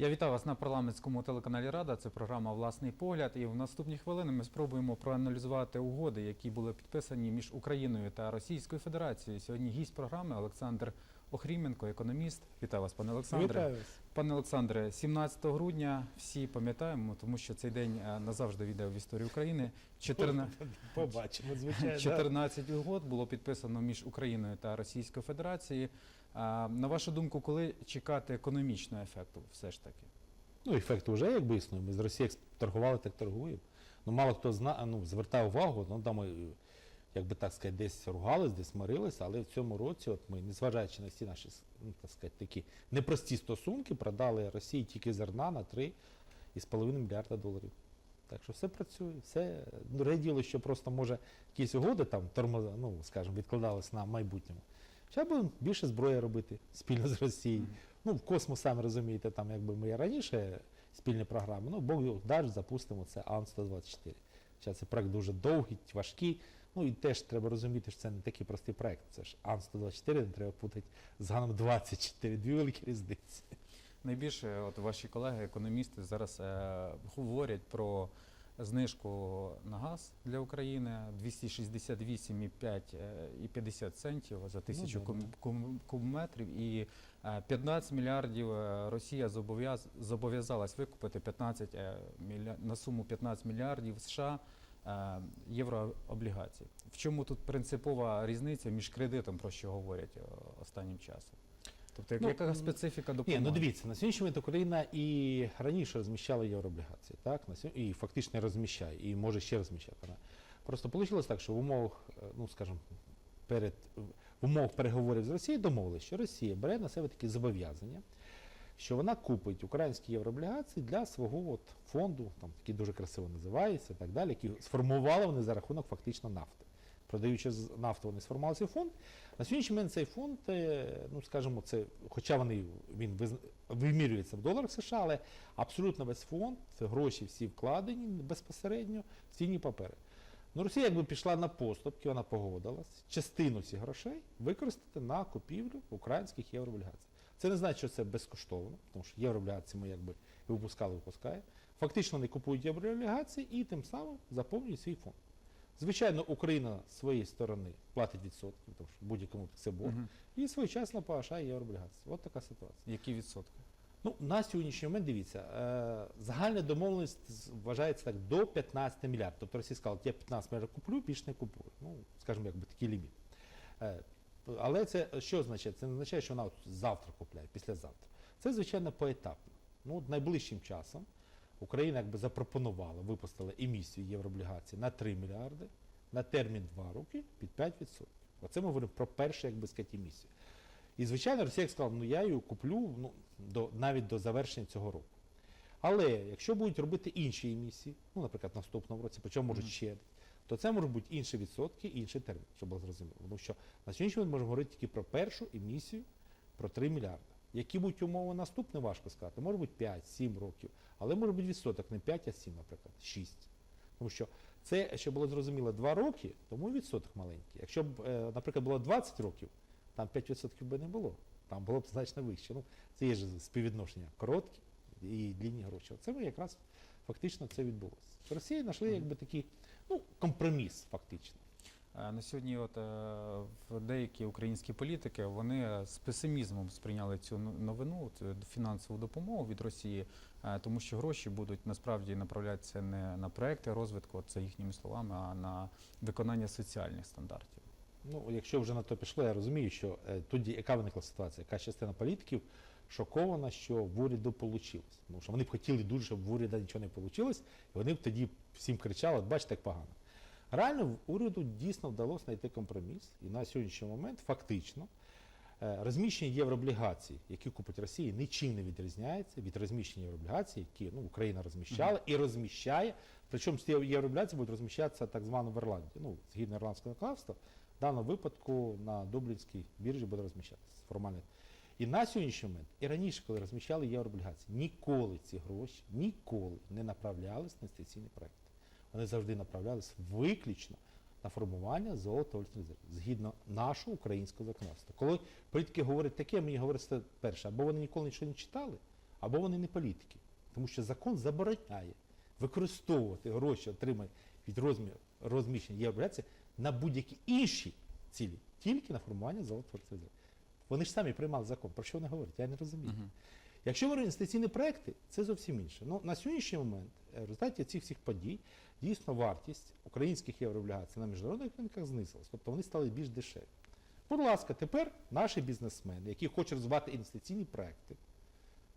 Я вітаю вас на парламентському телеканалі Рада. Це програма Власний погляд. І в наступні хвилини ми спробуємо проаналізувати угоди, які були підписані між Україною та Російською Федерацією. Сьогодні гість програми Олександр Охріменко, економіст. Вітаю вас, пане Олександре. Вітаю вас. Пане Олександре, 17 грудня всі пам'ятаємо, тому що цей день е, назавжди війде в історію України. 14... Побачимо, звичайно. 14 угод було підписано між Україною та Російською Федерацією. На вашу думку, коли чекати економічного ефекту, все ж таки? Ну, ефект вже якби існує. Ми з Росії торгували, так торгуємо. Ну, мало хто зна, ну, звертає увагу, ну там, як би так сказати, десь ругались, десь мирилися, але в цьому році, от ми, незважаючи на всі наші ну, так сказати, такі непрості стосунки, продали Росії тільки зерна на 3,5 мільярда доларів. Так що все працює, все ну, раділо, що просто може якісь угоди там тормоза, ну скажімо, відкладались на майбутньому. Зараз будемо більше зброї робити спільно з Росією. Ну, в космос, самі розумієте, там якби ми раніше спільні програми, ну, Бог дасть, запустимо це АН-124. Зараз це проект дуже довгий, важкий. Ну і теж треба розуміти, що це не такий простий проект. Це ж АН-124, не треба путати з ГАНом-24, дві великі різниці. Найбільше, от ваші колеги, економісти, зараз е, говорять про знижку на газ для України 268,5 е, і 50 центів за тисячу куб, да. куб- кубометрів і е, 15 мільярдів е, Росія зобов'яз, зобов'язалась викупити 15 е, мілья, на суму 15 мільярдів США е, єврооблігацій. В чому тут принципова різниця між кредитом, про що говорять е, останнім часом? Тобто, Ну, яка специфіка Ні, ну дивіться, на сьогоднішній момент Україна і раніше розміщала єврооблігації, так? І фактично розміщає, і може ще розміщати. Просто вийшло так, що в умовах, е, ну скажімо, перед в умовах переговорів з Росією домовилися, що Росія бере на себе такі зобов'язання, що вона купить українські єврооблігації для свого от фонду, там такий дуже красиво називається, і так далі, який сформували вони за рахунок фактично нафти. Продаючи нафту, вони сформували цей фонд. На сьогоднішній момент цей фонд, е, ну скажімо, це, хоча вони він вимірюється в доларах США, але абсолютно весь фонд, гроші всі вкладені безпосередньо в цінні папери. Ну, Росія якби пішла на поступки, вона погодилась частину цих грошей використати на купівлю українських єврооблігацій. Це не значить, що це безкоштовно, тому що єврооблігації ми якби випускали, випускає. Фактично вони купують єврооблігації і тим самим заповнюють свій фонд. Звичайно, Україна з своєї сторони платить відсотки, тому що будь-якому це борг, Мгм. і своєчасно погашає єврооблігації. От така ситуація. Які відсотки? Ну, на сьогоднішній момент дивіться, е, загальна домовленість вважається так до 15 мільярдів. Тобто Росія сказала, я 15 мільярдів куплю, більше не купую. Ну, скажімо, якби такий ліміт. Е, але це що означає? Це не означає, що вона от завтра купляє, післязавтра. Це, звичайно, поетапно. Ну, от найближчим часом Україна якби запропонувала, випустила емісію єврооблігацій на 3 мільярди, на термін 2 роки під 5%. Оце ми говоримо про першу, як би сказати, емісію. І, звичайно, Росія сказала, ну я її куплю ну, до, навіть до завершення цього року. Але якщо будуть робити інші емісії, ну, наприклад, наступному році, причому можуть ще, то це можуть бути інші відсотки, інший термін, щоб було зрозуміло. Тому що на сьогоднішній момент можемо говорити тільки про першу емісію, про 3 мільярди. Які будуть умови наступне, важко сказати. Може бути 5-7 років, але може бути відсоток не 5, а 7, наприклад, 6. Тому що це, щоб було зрозуміло, 2 роки, тому і відсоток маленький. Якщо б, е, наприклад, було 20 років, там 5% би не було. Там було б значно вище. Ну, це є ж співвідношення короткі і длінні гроші. Це ми якраз фактично це відбулося. Росія знайшли якби такий ну, компроміс, фактично. Е, На сьогодні, от е, деякі українські політики вони з песимізмом сприйняли цю ну- новину, цю фінансову допомогу від Росії, е, тому що гроші будуть насправді направлятися не на проекти розвитку, це їхніми словами, а на виконання соціальних стандартів. Ну, якщо вже на то пішло, я розумію, що е, тоді яка виникла ситуація? Яка частина політиків шокована, що в уряду вийшло. Тому що вони б хотіли дуже, щоб в уряду нічого не вийшло, і вони б тоді всім кричали, от бачите, як погано. Реально, в уряду дійсно вдалося знайти компроміс, і на сьогоднішній момент фактично е, розміщення єврооблігацій, які купить Росія, нічим не відрізняється від розміщення єврооблігацій, які ну, Україна розміщала і розміщає. Причому ці єврооблігації будуть розміщатися так звано в Ірландії. Ну, згідно ірландського законодавства, в даному випадку на Дублінській біржі буде розміщатися формально. І на сьогоднішній момент, і раніше, коли розміщали єврооблігації, ніколи ці гроші ніколи не направлялись на інвестиційні проекти. Вони завжди направлялись виключно на формування золота валютних резервів, згідно нашого українського законодавства. Коли політики говорять таке, мені говорять перше, або вони ніколи нічого не читали, або вони не політики. Тому що закон забороняє використовувати гроші, отримані від розмі- розміщення єврооблігацій на будь-які інші цілі, тільки на формування золотворців резерву. Вони ж самі приймали закон. Про що вони говорять? Я не розумію. Мгм. Якщо говорити інвестиційні проекти, це зовсім інше. Ну, на сьогоднішній момент, е, в результаті цих всіх подій, дійсно вартість українських єврооблігацій на міжнародних ринках знизилась. Тобто вони стали більш дешеві. Будь ласка, тепер наші бізнесмени, які хочуть розвивати інвестиційні проекти,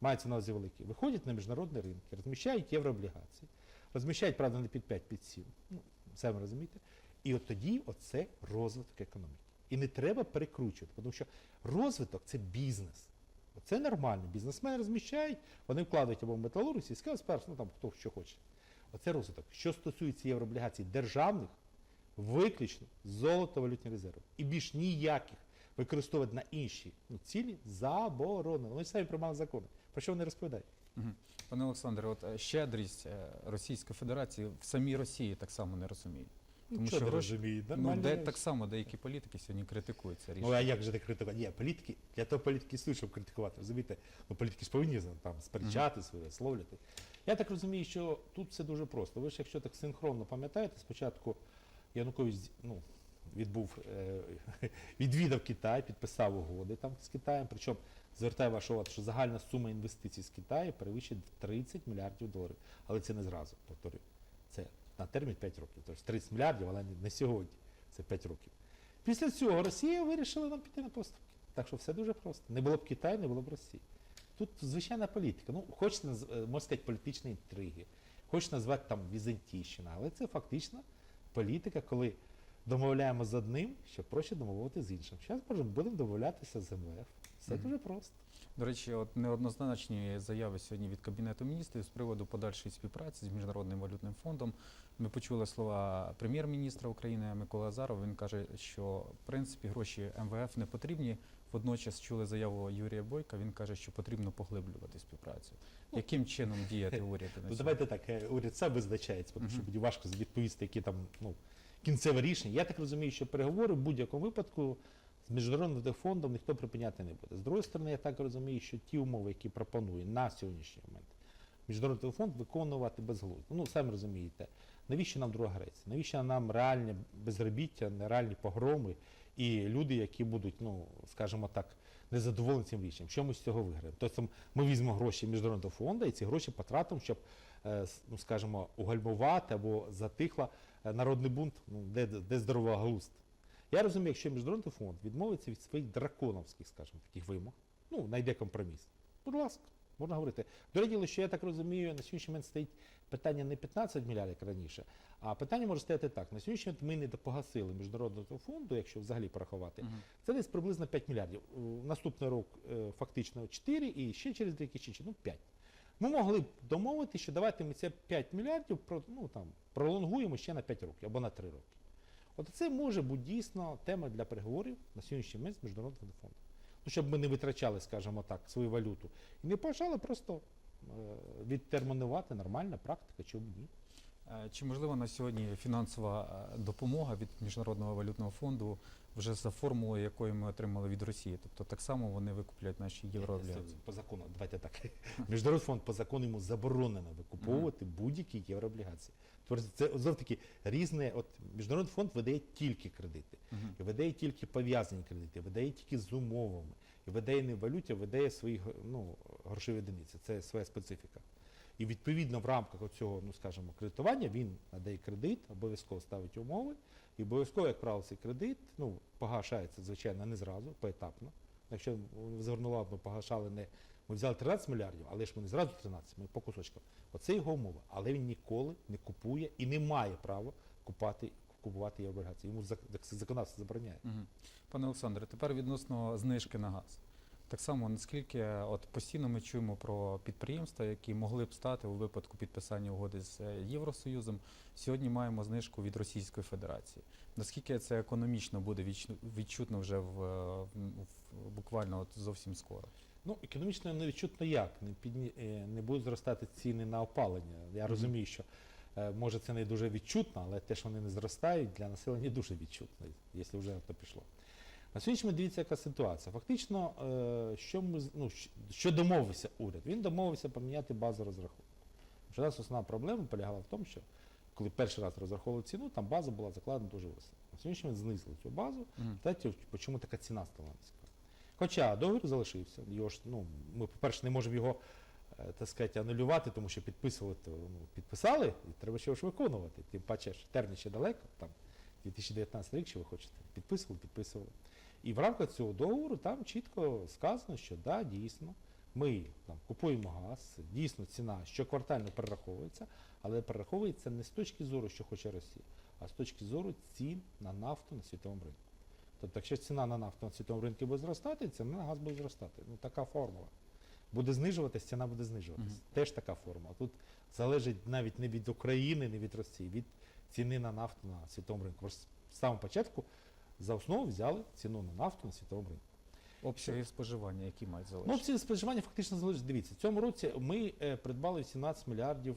мається на увазі великі, виходять на міжнародні ринки, розміщають єврооблігації, розміщають, правда, не під 5, під 7. Ну, самі розумієте. І от тоді оце розвиток економіки. І не треба перекручувати, тому що розвиток це бізнес. Це нормально. Бізнесмени розміщають, вони вкладають або в металургію, сільське господарство, ну там хто що хоче. Оце розвиток. Що стосується єврооблігацій державних, виключно золото-валютні резерви. І більш ніяких використовувати на інші ну, цілі заборонено. Вони самі приймали закони. Про що вони розповідають? Пане Олександре, от е, щедрість е, Російської Федерації в самій Росії так само не розуміють. Тому Нічого що не гроші- розуміють. Ну, де, так само деякі політики сьогодні критикують це Ну рішення. а як же так критикувати? Ні, політики, для того політики існують, щоб критикувати. Розумієте? Ну політики ж повинні там сперечатись, висловлювати. Я так розумію, що тут все дуже просто. Ви ж, якщо так синхронно пам'ятаєте, спочатку Янукович ну, відбув, е, відвідав Китай, підписав угоди там з Китаєм. Причому звертаю вашу увагу, що загальна сума інвестицій з Китаю перевищує 30 мільярдів доларів. Але це не зразу, повторюю. Це на термін 5 років. Тобто 30 мільярдів, але не- сьогодні. Це 5 років. Після цього Росія вирішила нам піти на поступки. Так що все дуже просто. Не було б Китаю, не було б Росії. Тут звичайна політика. Ну, хочете, наз- е, можна сказати, політичні інтриги, хочете назвати там Візантійщина, але це фактично політика, коли домовляємо з одним, щоб проще домовити з іншим. Зараз можемо будемо домовлятися з МВФ. Все дуже просто. До речі, от неоднозначні заяви сьогодні від Кабінету міністрів з приводу подальшої співпраці з Міжнародним валютним фондом. Ми почули слова прем'єр-міністра України Миколи Азарова. Він каже, що в принципі гроші МВФ не потрібні. Водночас чули заяву Юрія Бойка. Він каже, що потрібно поглиблювати співпрацю. Яким чином діяти уряду на Ну, давайте так, е, уряд сам визначається, тому що буде важко відповісти, які там ну, кінцеве рішення. Я так розумію, що переговори в будь-якому випадку з міжнародним фондом ніхто припиняти не буде. З другої сторони, я так розумію, що ті умови, які пропонує на сьогоднішній момент міжнародний фонд виконувати безглуздо. Ну, самі розумієте, навіщо нам друга Греція? Навіщо нам реальне безробіття, нереальні погроми і люди, які будуть, ну скажімо так, незадоволені цим рішенням. Що ми з цього виграємо? Тобто ми візьмемо гроші міжнародного фонду і ці гроші потратимо, щоб, е, ну скажімо, угальмувати або затихла е, народний бунт, ну де, де здорова глузд. Я розумію, якщо міжнародний фонд відмовиться від своїх драконовських, скажімо, таких вимог, ну, знайде компроміс. Будь ласка, можна говорити. До діло, що я так розумію, на сьогоднішній момент стоїть питання не 15 мільярдів, як раніше, а питання може стояти так. На сьогоднішній момент ми не допогасили міжнародного фонду, якщо взагалі порахувати. Мгм. Це десь приблизно 5 мільярдів. Наступний рік е, фактично 4 і ще через рік ще ну 5. Ми могли б домовити, що давайте ми це 5 мільярдів ну, там, пролонгуємо ще на 5 років або на 3 роки. От це може бути дійсно тема для переговорів на сьогоднішній момент з міжнародним фондом. Ну, щоб ми не витрачали, скажімо так, свою валюту. І не почали просто е, відтермінувати нормальна практика, чому ні. Е, Чи можливо на сьогодні фінансова е, допомога від Міжнародного валютного фонду вже за формулою, якої ми отримали від Росії? Тобто так само вони викуплять наші єврооблігації? По закону, давайте так. Міжнародний фонд по закону йому заборонено викуповувати будь-які єврооблігації. Це знов таки різне. От міжнародний фонд видає тільки кредити, Мгм. і видає тільки пов'язані кредити, видає тільки з умовами, і видає не в валюті, а видає свої ну, грошові одиниці. Це своя специфіка. І відповідно в рамках цього, ну скажімо, кредитування він надає кредит, обов'язково ставить умови, і обов'язково, як правило, цей кредит ну, погашається, звичайно, не зразу, поетапно. Якщо ви звернули, ми погашали не ми взяли 13 мільярдів, але ж ми не зразу 13, ми по кусочкам. Оце його умова. Але він ніколи не купує і не має права купувати, купувати єврооблігації. Йому зак- законодавство забороняє. Мгм. Пане Олександре, тепер відносно знижки на газ. Так само, наскільки от постійно ми чуємо про підприємства, які могли б стати у випадку підписання угоди з е, Євросоюзом. Сьогодні маємо знижку від Російської Федерації. Наскільки це економічно буде відчу- відчутно вже е, в- в- буквально от зовсім скоро? Ну, економічно не відчутно як. Не, підні, е, не будуть зростати ціни на опалення. Я Мгм. розумію, що е, може це не дуже відчутно, але те, що вони не зростають, для населення дуже відчутно, якщо вже на то пішло. На сьогоднішній момент дивіться, яка ситуація. Фактично, е, що ми ну, що домовився уряд? Він домовився поміняти базу розрахунку. Що у нас основна проблема полягала в тому, що коли перший раз розраховували ціну, там база була закладена дуже високо. На сьогоднішній момент знизили цю базу. Мгм. Знаєте, чому така ціна стала низька? Хоча договір залишився, його ж, ну, ми, по-перше, не можемо його е, так сказати, анулювати, тому що підписували, то, ну, підписали, і треба ще ж виконувати. Тим паче термін ще далеко, там 2019 рік, що ви хочете, підписували, підписували. І в рамках цього договору там чітко сказано, що да, дійсно, ми там, купуємо газ, дійсно ціна щоквартально перераховується, але перераховується не з точки зору, що хоче Росія, а з точки зору цін на нафту на світовому ринку. Тобто, якщо ціна на нафту на світовому ринку буде зростати, ціна на газ буде зростати. Ну, така формула. Буде знижуватись, ціна буде знижуватись. Мгм. Теж така формула. Тут залежить навіть не від України, не від Росії, від ціни на нафту на світовому ринку. Ж з самого початку за основу взяли ціну на нафту на світовому ринку. Обсяги споживання, які мають Ну, залишити. ці споживання фактично залежить. Дивіться, в цьому році ми е, придбали 18 мільярдів,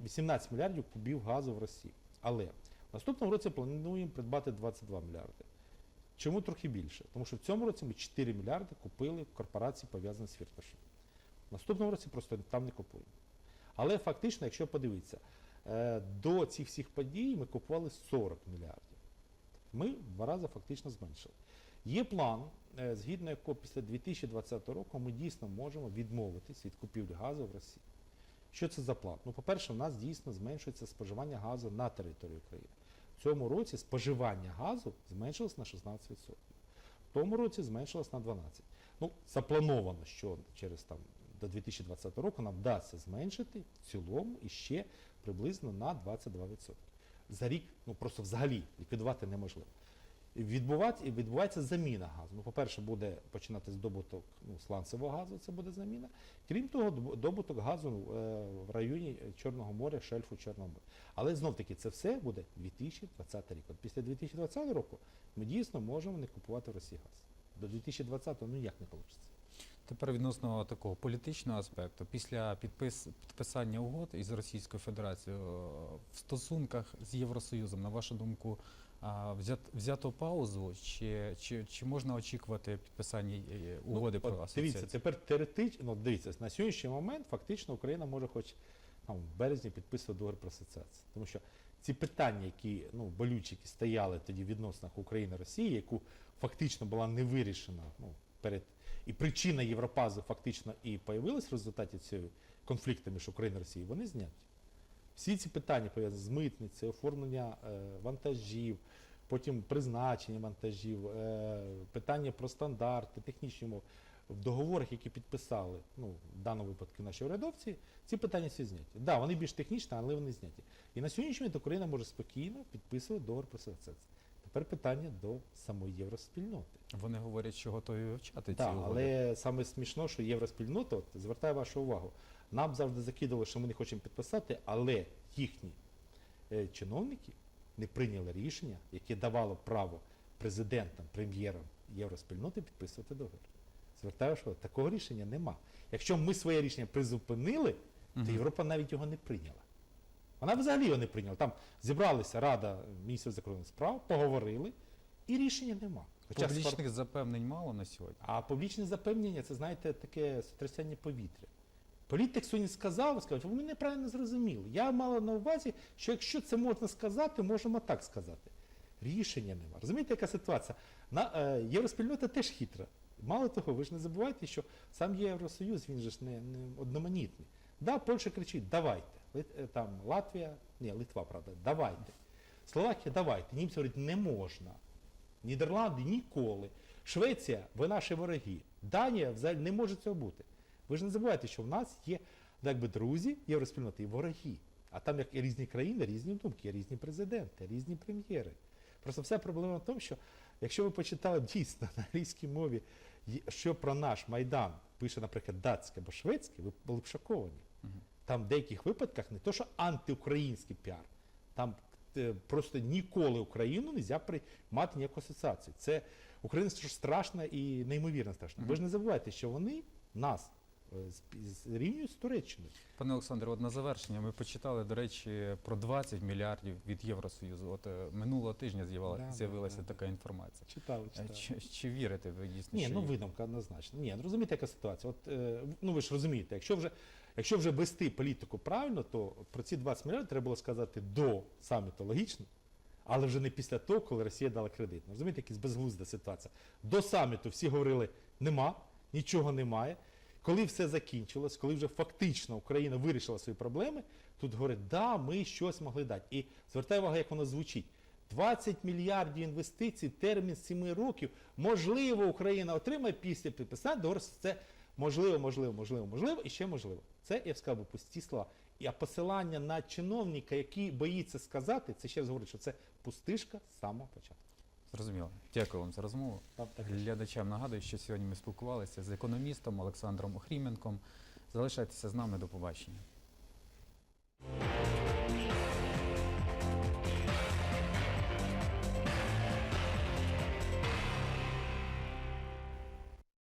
18 мільярдів кубів газу в Росії. Але в наступному році плануємо придбати 22 мільярди. Чому трохи більше? Тому що в цьому році ми 4 мільярди купили корпорації, пов'язані з Фірташем. В наступному році просто там не купуємо. Але фактично, якщо подивитися, е, до цих всіх подій ми купували 40 мільярдів. Ми два рази фактично зменшили. Є план, е, згідно якого після 2020 року ми дійсно можемо відмовитись від купівлі газу в Росії. Що це за план? Ну, по-перше, у нас дійсно зменшується споживання газу на території України. В цьому році споживання газу зменшилось на 16%. В тому році зменшилось на 12%. Ну, заплановано, що через там до 2020 року нам вдасться зменшити в цілому і ще приблизно на 22%. За рік, ну просто взагалі ліквідувати неможливо. Відбувати, відбувається заміна газу. Ну, по-перше, буде починати здобуток ну, сланцевого газу, це буде заміна. Крім того, добуток газу е, в районі Чорного моря, шельфу Чорного моря. Але знов таки це все буде 2020 рік. От після 2020 року ми дійсно можемо не купувати в Росії газ. До 2020 ну ніяк не вийде. Тепер відносно такого політичного аспекту, після підпис, підписання угод із Російською Федерацією е, в стосунках з Євросоюзом, на вашу думку, взято паузу, чи, чи, чи можна очікувати підписання е, угоди ну, про асоціацію? Дивіться, тепер теоретично, ну, дивіться, на сьогоднішній момент фактично Україна може хоч там, в березні підписувати договір про асоціацію. Тому що ці питання, які ну, болючі, які стояли тоді в відносинах України Росії, яку фактично була не вирішена ну, перед і причина Європази фактично і появилась в результаті цього конфлікту між Україною і Росією, вони зняті. Всі ці питання пов'язані з митницею, оформлення е, вантажів, потім призначення вантажів, е, питання про стандарти, технічні умови. В договорах, які підписали, ну, в даному випадку наші урядовці, ці питання всі зняті. Так, да, вони більш технічні, але вони зняті. І на сьогоднішній момент Україна може спокійно підписувати договор про асоціацію. Тепер питання до самої євроспільноти. Вони говорять, що готові вивчати ці Так, угоди. але саме смішно, що євроспільнота, от, звертаю вашу увагу, нам завжди закидували, що ми не хочемо підписати, але їхні е, чиновники не прийняли рішення, яке давало право президентам, прем'єрам євроспільноти підписувати договір. Звертаю, що такого рішення нема. Якщо ми своє рішення призупинили, то Європа навіть його не прийняла. Вона взагалі його не прийняла. Там зібралися Рада міністрів закордонних справ, поговорили, і рішення нема. Хоча Публічних запевнень мало на сьогодні. а публічне запевнення це, знаєте, таке сотрясання повітря. Політик сьогодні сказав, сказав, ви мене неправильно зрозуміли. Я мала на увазі, що якщо це можна сказати, можемо так сказати. Рішення нема. Розумієте, яка ситуація? На, е, Євроспільнота теж хитра. Мало того, ви ж не забувайте, що сам Євросоюз, він же ж не, не одноманітний. Да, Польща кричить, давайте. Лит, е, там, Латвія, ні, Литва, правда, давайте. Словакія, давайте. Німці говорять, не можна. Нідерланди ніколи. Швеція, ви наші вороги. Данія взагалі не може цього бути. Ви ж не забувайте, що в нас є ну, якби друзі євроспільноти і вороги. А там як і різні країни, різні думки, різні президенти, різні прем'єри. Просто вся проблема в тому, що якщо ви почитали дійсно на англійській мові, що про наш Майдан пише, наприклад, датське або шведське, ви були б шоковані. Там в деяких випадках не то, що антиукраїнський піар, там е, просто ніколи Україну не можна приймати ніяку асоціацію. Це Україна страшна і неймовірно страшна. Ви ж не забувайте, що вони нас е, з- Туреччиною. Пане Олександре, от на завершення ми почитали, до речі, про 20 мільярдів від Євросоюзу. От е, минулого тижня з'явила- Да, да, з'явилася да. така інформація. Читали, Е, Чи, чи вірите ви дійсно? Ні, що ну є? видумка однозначно. Ні, ну, розумієте, яка ситуація. От, е, ну ви ж розумієте, якщо вже, якщо вже вести політику правильно, то про ці 20 мільярдів треба було сказати до саміту логічно, але вже не після того, коли Росія дала кредит. Ну, Розумієте, якась безглузда ситуація. До саміту всі говорили, нема, нічого немає. Коли все закінчилось, коли вже фактично Україна вирішила свої проблеми, тут говорять, да, ми щось могли дати. І звертаю увагу, як воно звучить. 20 мільярдів інвестицій, термін 7 років. Можливо, Україна отримає після підписання договору. Це можливо, можливо, можливо, можливо і ще можливо. Це я б сказав би пусті слова. А посилання на чиновника, який боїться сказати, це ще раз говорить, що це пустишка з самого початку. Зрозуміло. Дякую вам за розмову. Глядачам нагадую, що сьогодні ми спілкувалися з економістом Олександром Охріменком. Залишайтеся з нами до побачення.